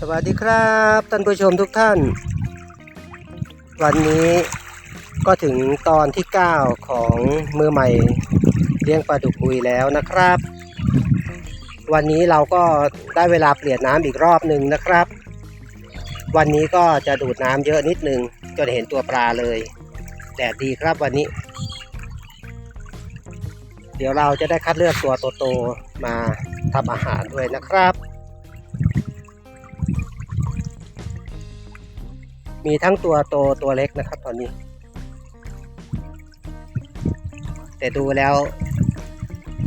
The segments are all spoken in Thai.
สวัสดีครับท่านผู้ชมทุกท่าน วันนี้ก็ถึงตอนที่ 9 ของมือใหม่เลี้ยงปลาดุกอุยแล้วนะครับ วันนี้เราก็ได้เวลาเปลี่ยนน้ำอีกรอบหนึ่งนะครับ วันนี้ก็จะดูดน้ำเยอะนิดนึงจนเห็นตัวปลาเลยแดดดีครับวันนี้ เดี๋ยวเราจะได้คัดเลือกตัวโตๆมาทำอาหารด้วยนะครับ มีทั้งตัวโตตัวเล็กนะครับ ตอนนี้ แต่ดูแล้ว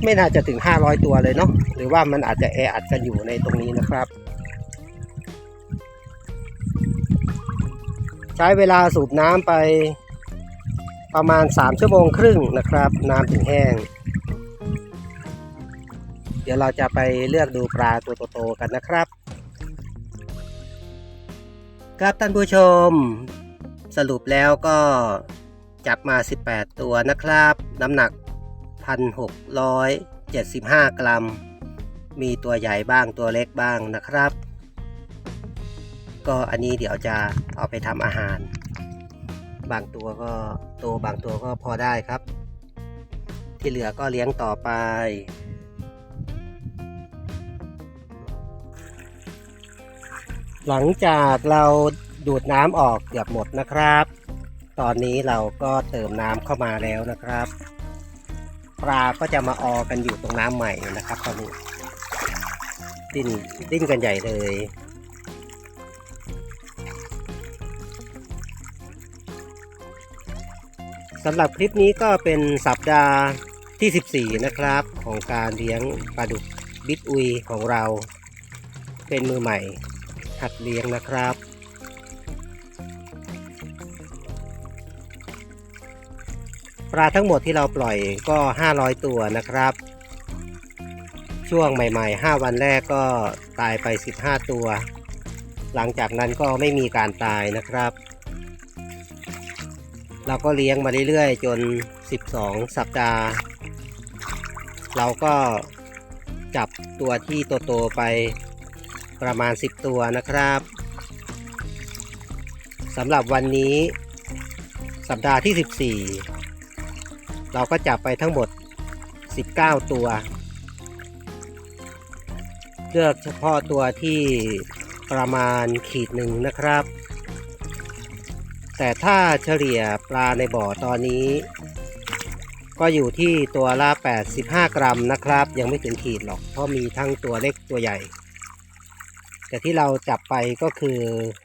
ไม่น่าจะถึง 500 ตัวเลยเนาะหรือว่ามันอาจจะแออัดกันอยู่ในตรงนี้นะครับ ใช้เวลาสูบน้ำไปประมาณ 3 ชั่วโมงครึ่งนะครับ น้ำถึงแห้ง เดี๋ยวเราจะไปเลือกดูปลาตัวโตๆกันนะครับ ครับท่านผู้ชม สรุปแล้วก็จับมา 18 ตัวนะครับ น้ำหนัก 1,675 กรัม มีตัวใหญ่บ้างตัวเล็กบ้างนะครับ ก็อันนี้เดี๋ยวจะเอาไปทำอาหาร บางตัวก็โตบางตัวก็พอได้ครับ ที่เหลือก็เลี้ยงต่อไป หลังจากเราดูดน้ำออกเกือบหมดนะครับ ตอนนี้เราก็เติมน้ำเข้ามาแล้วนะครับ ปลาก็จะมาออกันอยู่ตรงน้ำใหม่นะครับตอนนี้ดิ้นดิ้นกันใหญ่เลยสำหรับคลิปนี้ก็เป็นสัปดาห์ที่ 14 นะครับ ของการเลี้ยงปลาดุกบิ๊กอุยของเรา เป็นมือใหม่ หัดเลี้ยงนะครับ ปลาทั้งหมดที่เราปล่อยก็ 500 ตัวนะครับ ช่วงใหม่ ๆ 5 วันแรกก็ตายไป 15 ตัว หลังจากนั้นก็ไม่มีการตายนะครับ เราก็เลี้ยงมาเรื่อยๆ จน 12 สัปดาห์ เราก็จับตัวที่โตๆไป ประมาณ 10 ตัวนะครับสำหรับวันนี้ สัปดาห์ที่ 14 เราก็จับไปทั้งหมด 19 ตัว เลือกเฉพาะตัวที่ประมาณขีดหนึ่งนะครับ แต่ถ้าเฉลี่ยปลาในบ่อตอนนี้ ก็อยู่ที่ตัวละ 85 กรัมนะครับ ยังไม่ถึงขีดหรอก เพราะมีทั้งตัวเล็กตัวใหญ่ แต่ที่เราจับไปก็คือ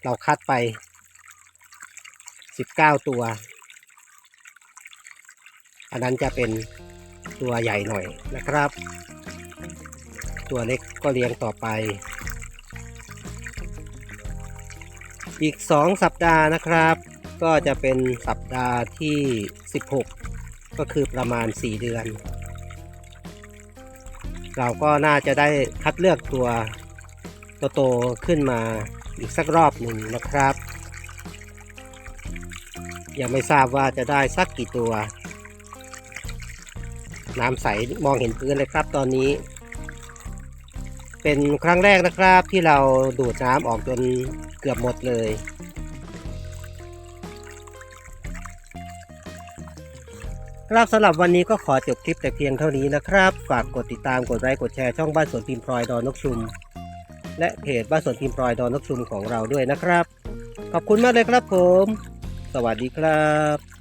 เราคัดไป 19 ตัว อันนั้นจะเป็นตัวใหญ่หน่อยนะครับ ตัวเล็กก็เลี้ยงต่อไป อีก 2 สัปดาห์นะครับ ก็จะเป็นสัปดาห์ที่ 16 ก็คือประมาณ 4 เดือน เราก็น่าจะได้คัดเลือกตัว โตๆขึ้นมาอีกสักรอบหนึ่งนะครับ ยังไม่ทราบว่าจะได้สักกี่ตัว น้ำใสมองเห็นพื้นเลยครับตอนนี้ เป็นครั้งแรกนะครับที่เราดูดน้ำออกจนเกือบหมดเลยครับสำหรับวันนี้ก็ขอจบคลิปแต่เพียงเท่านี้นะครับ ฝากกดติดตามกดไลค์กดแชร์ช่องบ้านสวนพิมพ์พลอยดอนนกชุม และเพจบ้านสวนพิมพ์พลอยดอนนกชุมของเราด้วยนะครับ ขอบคุณมากเลยครับผม สวัสดีครับ